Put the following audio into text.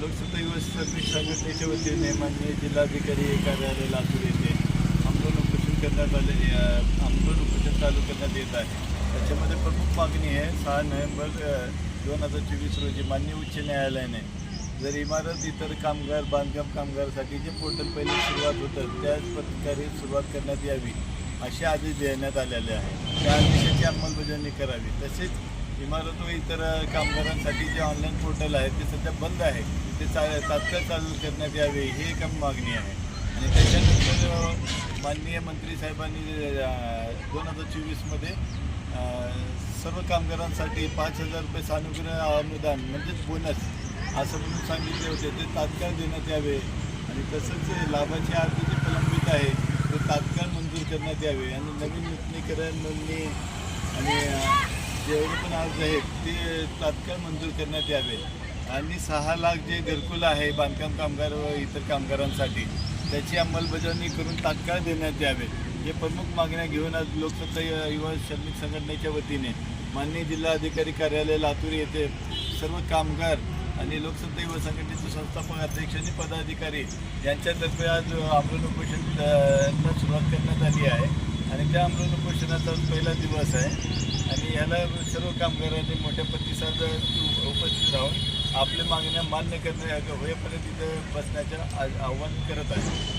लोकसत्ता युवा सर्विस संघटनेच्या वतीने माननीय जिल्हाधिकारी कार्यालय लातूर येथे आंदोलन उपोषण करण्यात आले अ, आंदोलन उपोषण चालू करण्यात येत आहे. त्याच्यामध्ये प्रमुख मागणी आहे सहा नोव्हेंबर दोन हजार चोवीस रोजी मान्य उच्च न्यायालयाने जर इमारत इतर कामगार बांधकाम कामगारासाठी जे पोर्टल पहिले सुरुवात होतं त्याच प्रकारे सुरुवात करण्यात यावी असे आदेश देण्यात आलेले आहे. त्या आदेशाची अंमलबजावणी करावी. तसेच इमारत व इतर कामगारांसाठी जे ऑनलाईन पोर्टल आहे ते सध्या बंद आहे. ते चा तात्काळ चालू करण्यात यावे ही एक मागणी आहे. आणि त्याच्यानंतर माननीय मंत्री साहेबांनी दोन हजार चोवीसमध्ये सर्व कामगारांसाठी पाच हजार रुपये सानुग्रह अनुदान म्हणजेच बोनस असं म्हणून सांगितले होते. ते तात्काळ देण्यात यावे. आणि तसंच लाभाचे अर्ज जे प्रलंबित आहे ते तात्काळ मंजूर करण्यात यावे. आणि नवीन नूतनीकरण नोंदणी आणि जेवढे पण अर्ज आहेत ते तात्काळ मंजूर करण्यात यावे. आणि सहा लाख जे घरकुल आहे बांधकाम कामगार व इतर कामगारांसाठी त्याची अंमलबजावणी करून तात्काळ देण्यात यावे. हे प्रमुख मागण्या घेऊन आज लोकसत्ता युवा श्रमिक संघटनेच्या वतीने माननीय जिल्हाधिकारी कार्यालय लातूर येथे सर्व कामगार आणि लोकसत्ता युवा संघटनेचे संस्थापक अध्यक्ष आणि पदाधिकारी यांच्यातर्फे आज आंदोलन उपोषण सुरुवात करण्यात आली आहे. आणि त्या आंदोलन उपोषणाचा पहिला दिवस आहे. आणि याला सर्व कामगारांनी मोठ्या प्रतिसाद उपस्थित राहून आपल्या मागण्या मान्य करण्या होईपर्यंत तिथं बसण्याचं आ- आव्हान करत आहे.